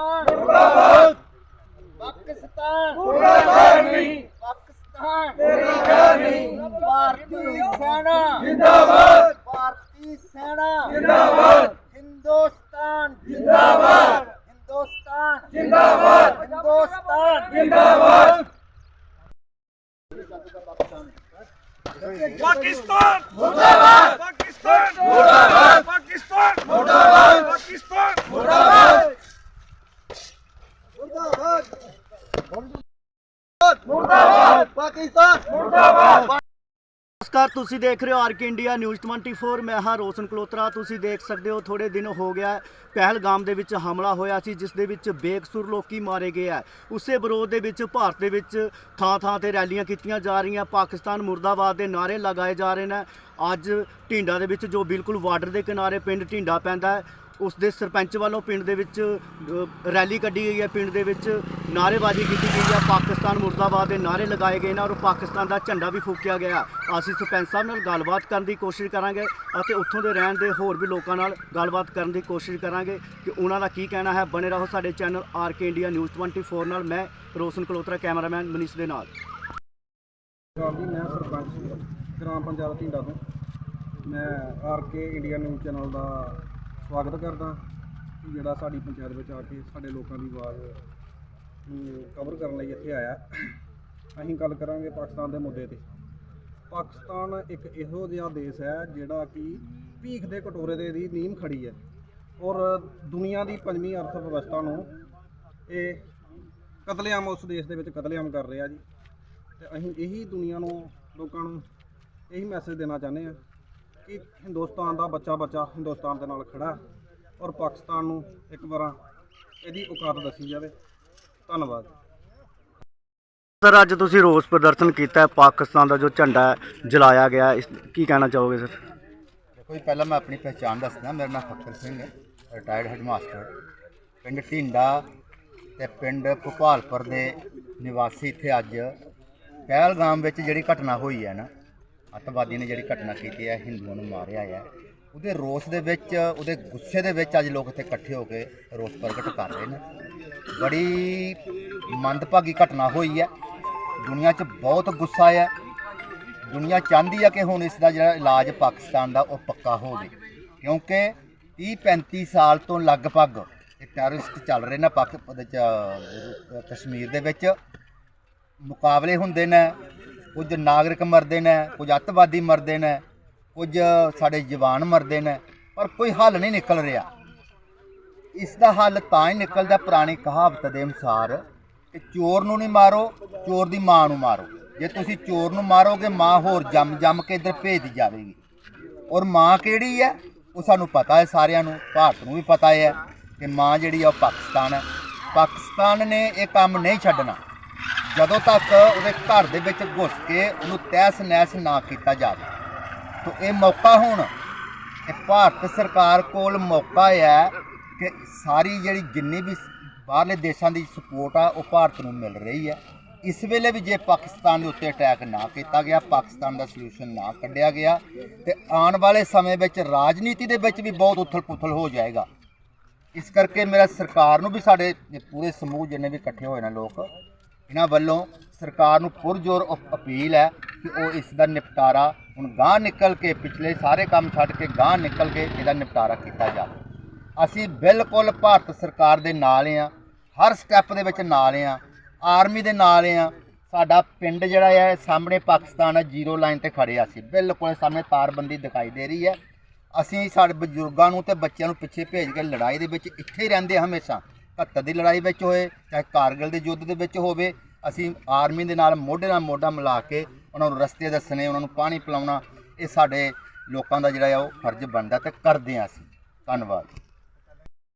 ਪਾਕਿਸਤਾਨ ਮੁਰਦਾਬਾਦ। ਪਾਕਿਸਤਾਨ। ਮੁਰਦਾਬਾਦ ਨਹੀਂ। ਪਾਕਿਸਤਾਨ। ਮੁਰਦਾਬਾਦ ਨਹੀਂ। ਭਾਰਤੀ ਸੈਨਾ। ਜਿੰਦਾਬਾਦ। ਭਾਰਤੀ ਸੈਨਾ। ਜਿੰਦਾਬਾਦ। ਹਿੰਦੁਸਤਾਨ। ਜਿੰਦਾਬਾਦ। ਹਿੰਦੁਸਤਾਨ। ਜਿੰਦਾਬਾਦ। ਹਿੰਦੁਸਤਾਨ। ਜਿੰਦਾਬਾਦ। ਪਾਕਿਸਤਾਨ। ਮੁਰਦਾਬਾਦ। ਪਾਕਿਸਤਾਨ। ਮੁਰਦਾਬਾਦ। ਨਮਸਕਾਰ ਤੁਸੀਂ ਦੇਖ ਰਹੇ ਹੋ ਆਰਕੇ ਇੰਡੀਆ ਨਿਊਜ਼ 24 ਮੈਂ ਹਾਂ ਰੋਸ਼ਨ ਕਲੋਤਰਾ। ਤੁਸੀਂ ਦੇਖ ਸਕਦੇ ਹੋ ਥੋੜੇ ਦਿਨ ਹੋ ਗਿਆ ਪਹਿਲਗਾਮ ਦੇ ਵਿੱਚ ਹਮਲਾ ਹੋਇਆ ਸੀ ਜਿਸ ਦੇ ਵਿੱਚ ਬੇਕਸੂਰ ਲੋਕੀ ਮਾਰੇ ਗਏ ਆ ਉਸੇ ਵਿਰੋਧ ਦੇ ਵਿੱਚ ਭਾਰਤ ਦੇ ਵਿੱਚ ਥਾਂ ਥਾਂ ਤੇ ਰੈਲੀਆਂ ਕੀਤੀਆਂ ਜਾ ਰਹੀਆਂ। ਪਾਕਿਸਤਾਨ ਮੁਰਦਾਬਾਦ ਦੇ ਨਾਰੇ ਲਗਾਏ ਜਾ ਰਹੇ ਨੇ। ਅੱਜ ਢਿੰਡਾ ਦੇ ਵਿੱਚ ਜੋ ਬਿਲਕੁਲ ਬਾਰਡਰ ਦੇ ਕਿਨਾਰੇ ਪਿੰਡ ਢਿੰਡਾ ਪੈਂਦਾ ਹੈ ਉਸ ਦੇ ਸਰਪੰਚ ਵੱਲੋਂ ਪਿੰਡ ਦੇ ਵਿੱਚ ਰੈਲੀ ਕੱਢੀ ਗਈ ਹੈ। ਪਿੰਡ ਦੇ ਵਿੱਚ ਨਾਅਰੇਬਾਜ਼ੀ ਕੀਤੀ ਗਈ ਹੈ। ਪਾਕਿਸਤਾਨ ਮੁਰਦਾਬਾਦ ਦੇ ਨਾਅਰੇ ਲਗਾਏ ਗਏ ਨੇ ਔਰ ਪਾਕਿਸਤਾਨ ਦਾ ਝੰਡਾ ਵੀ ਫੂਕਿਆ ਗਿਆ ਅਸੀਂ ਸਰਪੰਚ ਸਾਹਿਬ ਨਾਲ ਗੱਲਬਾਤ ਕਰਨ ਦੀ ਕੋਸ਼ਿਸ਼ ਕਰਾਂਗੇ ਅਤੇ ਉੱਥੋਂ ਦੇ ਰਹਿਣ ਦੇ ਹੋਰ ਵੀ ਲੋਕਾਂ ਨਾਲ ਗੱਲਬਾਤ ਕਰਨ ਦੀ ਕੋਸ਼ਿਸ਼ ਕਰਾਂਗੇ ਕਿ ਉਹਨਾਂ ਦਾ ਕੀ ਕਹਿਣਾ ਹੈ। ਬਣੇ ਰਹੋ ਸਾਡੇ channel R K India News 24 ਨਾਲ। ਮੈਂ ਰੋਸ਼ਨ ਕਲੋਤਰਾ, ਕੈਮਰਾਮੈਨ ਮਨੀਸ਼ ਦੇ ਨਾਲ। ਜੀ ਮੈਂ ਸਰਪੰਚ, ਗ੍ਰਾਮ ਪੰਚਾਇਤ ਢਿੰਡਾ ਤੋਂ। ਮੈਂ R K India News channel ਦਾ ਸਵਾਗਤ ਕਰਦਾ ਕਿ ਜਿਹੜਾ ਸਾਡੀ ਪੰਚਾਇਤ ਵਿੱਚ ਆ ਕੇ ਸਾਡੇ ਲੋਕਾਂ ਦੀ ਆਵਾਜ਼ ਨੂੰ ਕਵਰ ਕਰਨ ਲਈ ਇੱਥੇ ਆਇਆ। ਅਸੀਂ ਗੱਲ ਕਰਾਂਗੇ ਪਾਕਿਸਤਾਨ ਦੇ ਮੁੱਦੇ ਤੇ। ਪਾਕਿਸਤਾਨ ਇੱਕ ਇਹੋ ਜਿਹਾ ਦੇਸ਼ ਹੈ ਜਿਹੜਾ ਕਿ ਭੀਖ ਦੇ ਕਟੋਰੇ ਦੇ ਦੀ ਨੀਮ ਖੜੀ ਹੈ ਔਰ ਦੁਨੀਆ ਦੀ ਪੰਜਵੀਂ ਅਰਥ ਵਿਵਸਥਾ ਨੂੰ ਇਹ ਕਤਲੇਆਮ ਉਸ ਦੇਸ਼ ਦੇ ਵਿੱਚ ਕਤਲੇਆਮ ਕਰ ਰਿਹਾ ਜੀ। ਤੇ ਅਸੀਂ ਇਹੀ ਦੁਨੀਆ ਨੂੰ, ਲੋਕਾਂ ਨੂੰ ਇਹੀ ਮੈਸੇਜ ਦੇਣਾ ਚਾਹੁੰਦੇ ਹਾਂ ਕਿ ਹਿੰਦੁਸਤਾਨ ਦਾ ਬੱਚਾ ਬੱਚਾ ਹਿੰਦੁਸਤਾਨ ਦੇ ਨਾਲ ਖੜਾ ਔਰ ਪਾਕਿਸਤਾਨ ਨੂੰ ਇੱਕ ਵਾਰ ਇਹਦੀ ਔਕਾਤ ਦੱਸੀ ਜਾਵੇ। ਧੰਨਵਾਦ। ਸਰ ਅੱਜ ਤੁਸੀਂ ਰੋਸ ਪ੍ਰਦਰਸ਼ਨ ਕੀਤਾ ਹੈ ਪਾਕਿਸਤਾਨ ਦਾ ਜੋ ਝੰਡਾ ਹੈ ਜਲਾਇਆ ਗਿਆ ਹੈ, ਇਸ ਕੀ ਕਹਿਣਾ ਚਾਹੋਗੇ ਸਰ? ਦੇਖੋ ਜੀ ਪਹਿਲਾਂ ਮੈਂ ਆਪਣੀ ਪਹਿਚਾਣ ਦੱਸਦਾ ਮੇਰਾ ਨਾਮ ਫਖਰ ਸਿੰਘ ਹੈ ਰਿਟਾਇਰਡ ਹੈਡਮਾਸਟਰ ਪਿੰਡ ਢਿੰਡਾ ਤੇ ਪਿੰਡ ਭੋਪਾਲਪੁਰ ਦੇ ਨਿਵਾਸੀ ਇੱਥੇ ਅੱਜ ਪਹਿਲਗਾਮ ਵਿੱਚ ਜਿਹੜੀ ਘਟਨਾ ਹੋਈ ਹੈ ਨਾ ਅੱਤਵਾਦੀਆਂ ਨੇ ਜਿਹੜੀ ਘਟਨਾ ਕੀਤੀ ਹੈ, ਹਿੰਦੂਆਂ ਨੂੰ ਮਾਰਿਆ ਹੈ। ਉਹਦੇ ਰੋਸ ਦੇ ਵਿੱਚ, ਉਹਦੇ ਗੁੱਸੇ ਦੇ ਵਿੱਚ ਅੱਜ ਲੋਕ ਇੱਥੇ ਇਕੱਠੇ ਹੋ ਕੇ ਰੋਸ ਪ੍ਰਗਟ ਕਰ ਰਹੇ ਨੇ। ਬੜੀ ਮੰਦਭਾਗੀ ਘਟਨਾ ਹੋਈ ਹੈ। ਦੁਨੀਆ 'ਚ ਬਹੁਤ ਗੁੱਸਾ ਹੈ ਦੁਨੀਆ ਚਾਹੁੰਦੀ ਹੈ ਕਿ ਹੁਣ ਇਸ ਦਾ ਜਿਹੜਾ ਇਲਾਜ ਪਾਕਿਸਤਾਨ ਦਾ, ਉਹ ਪੱਕਾ ਹੋਵੇ ਕਿਉਂਕਿ 30 35 ਸਾਲ ਤੋਂ ਲਗਭਗ ਇਹ ਟੈਰਰਿਸਟ ਚੱਲ ਰਹੇ ਨੇ ਪਾਕ ਚ ਕਸ਼ਮੀਰ ਦੇ ਵਿੱਚ। ਮੁਕਾਬਲੇ ਹੁੰਦੇ ਨੇ। ਕੁਝ ਨਾਗਰਿਕ ਮਰਦੇ ਨੇ, ਕੁਝ ਅੱਤਵਾਦੀ ਮਰਦੇ ਨੇ, ਕੁਝ ਸਾਡੇ ਜਵਾਨ ਮਰਦੇ ਨੇ, ਪਰ ਕੋਈ ਹੱਲ ਨਹੀਂ ਨਿਕਲ ਰਿਹਾ। ਇਸ ਦਾ ਹੱਲ ਤਾਂ ਹੀ ਨਿਕਲਦਾ ਪੁਰਾਣੀ ਕਹਾਵਤ ਦੇ ਅਨੁਸਾਰ ਕਿ ਚੋਰ ਨੂੰ ਨਹੀਂ ਮਾਰੋ, ਚੋਰ ਦੀ ਮਾਂ ਨੂੰ ਮਾਰੋ। ਜੇ ਤੁਸੀਂ ਚੋਰ ਨੂੰ ਮਾਰੋਗੇ, ਮਾਂ ਹੋਰ ਜੰਮ ਜੰਮ ਕੇ ਇੱਧਰ ਭੇਜ ਜਾਵੇਗੀ। ਔਰ ਮਾਂ ਕਿਹੜੀ ਹੈ? ਉਹ ਸਾਨੂੰ ਪਤਾ ਹੈ ਸਾਰਿਆਂ ਨੂੰ, ਭਾਰਤ ਨੂੰ ਵੀ ਪਤਾ ਹੈ ਕਿ ਮਾਂ ਜਿਹੜੀ ਆ ਉਹ ਪਾਕਿਸਤਾਨ ਹੈ। ਪਾਕਿਸਤਾਨ ਨੇ ਇਹ ਕੰਮ ਨਹੀਂ ਛੱਡਣਾ। ਜਦੋਂ ਤੱਕ ਉਹਦੇ ਘਰ ਦੇ ਵਿੱਚ ਘੁਸ ਕੇ ਉਹਨੂੰ ਤਹਿਸ ਨਹਿਸ ਨਾ ਕੀਤਾ ਜਾਵੇ। ਤਾਂ ਇਹ ਮੌਕਾ ਹੁਣ ਇਹ ਭਾਰਤ ਸਰਕਾਰ ਕੋਲ ਮੌਕਾ ਹੈ ਕਿ ਸਾਰੀ ਜਿਹੜੀ ਜਿੰਨੀ ਵੀ ਬਾਹਰਲੇ ਦੇਸ਼ਾਂ ਦੀ ਸਪੋਰਟ ਆ, ਉਹ ਭਾਰਤ ਨੂੰ ਮਿਲ ਰਹੀ ਹੈ। ਇਸ ਵੇਲੇ ਵੀ ਜੇ ਪਾਕਿਸਤਾਨ ਦੇ ਉੱਤੇ ਅਟੈਕ ਨਾ ਕੀਤਾ ਗਿਆ, ਪਾਕਿਸਤਾਨ ਦਾ ਸੋਲੂਸ਼ਨ ਨਾ ਕੱਢਿਆ ਗਿਆ, ਤੇ ਆਉਣ ਵਾਲੇ ਸਮੇਂ ਵਿੱਚ ਰਾਜਨੀਤੀ ਦੇ ਵਿੱਚ ਵੀ ਬਹੁਤ ਉਥਲ-ਪੁਥਲ ਹੋ ਜਾਏਗਾ। ਇਸ ਕਰਕੇ ਮੇਰਾ ਸਰਕਾਰ ਨੂੰ ਵੀ ਸਾਡੇ ਪੂਰੇ ਸਮੂਹ ਜਿੰਨੇ ਵੀ ਇਕੱਠੇ ਹੋਏ ਨੇ ਲੋਕ ਇਹਨਾਂ ਵੱਲੋਂ ਸਰਕਾਰ ਨੂੰ ਪੁਰਜੋਰ ਅਪ- ਅਪੀਲ ਹੈ ਕਿ ਉਹ ਇਸ ਦਾ ਨਿਪਟਾਰਾ, ਹੁਣ ਗਾਂਹ ਨਿਕਲ ਕੇ ਪਿਛਲੇ ਸਾਰੇ ਕੰਮ ਛੱਡ ਕੇ ਗਾਂਹ ਨਿਕਲ ਕੇ ਇਹਦਾ ਨਿਪਟਾਰਾ ਕੀਤਾ ਜਾਵੇ। ਅਸੀਂ ਬਿਲਕੁਲ ਭਾਰਤ ਸਰਕਾਰ ਦੇ ਨਾਲ ਹਾਂ, ਹਰ ਸਟੈਪ ਦੇ ਵਿੱਚ ਨਾਲ ਹਾਂ ਆਰਮੀ ਦੇ ਨਾਲ ਹਾਂ। ਸਾਡਾ ਪਿੰਡ ਜਿਹੜਾ ਹੈ, ਸਾਹਮਣੇ ਪਾਕਿਸਤਾਨ ਹੈ ਜ਼ੀਰੋ ਲਾਈਨ ਤੇ ਖੜੇ ਆ ਅਸੀਂ। ਬਿਲਕੁਲ ਸਾਹਮਣੇ ਤਾਰਬੰਦੀ ਦਿਖਾਈ ਦੇ ਰਹੀ ਹੈ। ਅਸੀਂ ਸਾਡੇ ਬਜ਼ੁਰਗਾਂ ਨੂੰ ਤੇ ਬੱਚਿਆਂ ਨੂੰ ਪਿੱਛੇ ਭੇਜ ਕੇ ਲੜਾਈ ਦੇ ਵਿੱਚ ਇੱਥੇ ਹੀ ਰਹਿੰਦੇ ਹਮੇਸ਼ਾ। 71 ਦੀ ਲੜਾਈ ਵਿੱਚ ਹੋਏ, ਚਾਹੇ ਕਾਰਗਿਲ ਦੇ ਯੁੱਧ ਦੇ ਵਿੱਚ ਹੋਵੇ, ਅਸੀਂ ਆਰਮੀ ਦੇ ਨਾਲ ਮੋਢੇ ਨਾਲ ਮੋਢਾ ਮਿਲਾ ਕੇ ਉਹਨਾਂ ਨੂੰ ਰਸਤੇ ਦੱਸਣੇ, ਉਹਨਾਂ ਨੂੰ ਪਾਣੀ ਪਿਲਾਉਣਾ, ਇਹ ਸਾਡੇ ਲੋਕਾਂ ਦਾ ਜਿਹੜਾ ਆ ਉਹ ਫਰਜ਼ ਬਣਦਾ ਤੇ ਕਰਦੇ ਹਾਂ ਅਸੀਂ। ਧੰਨਵਾਦ।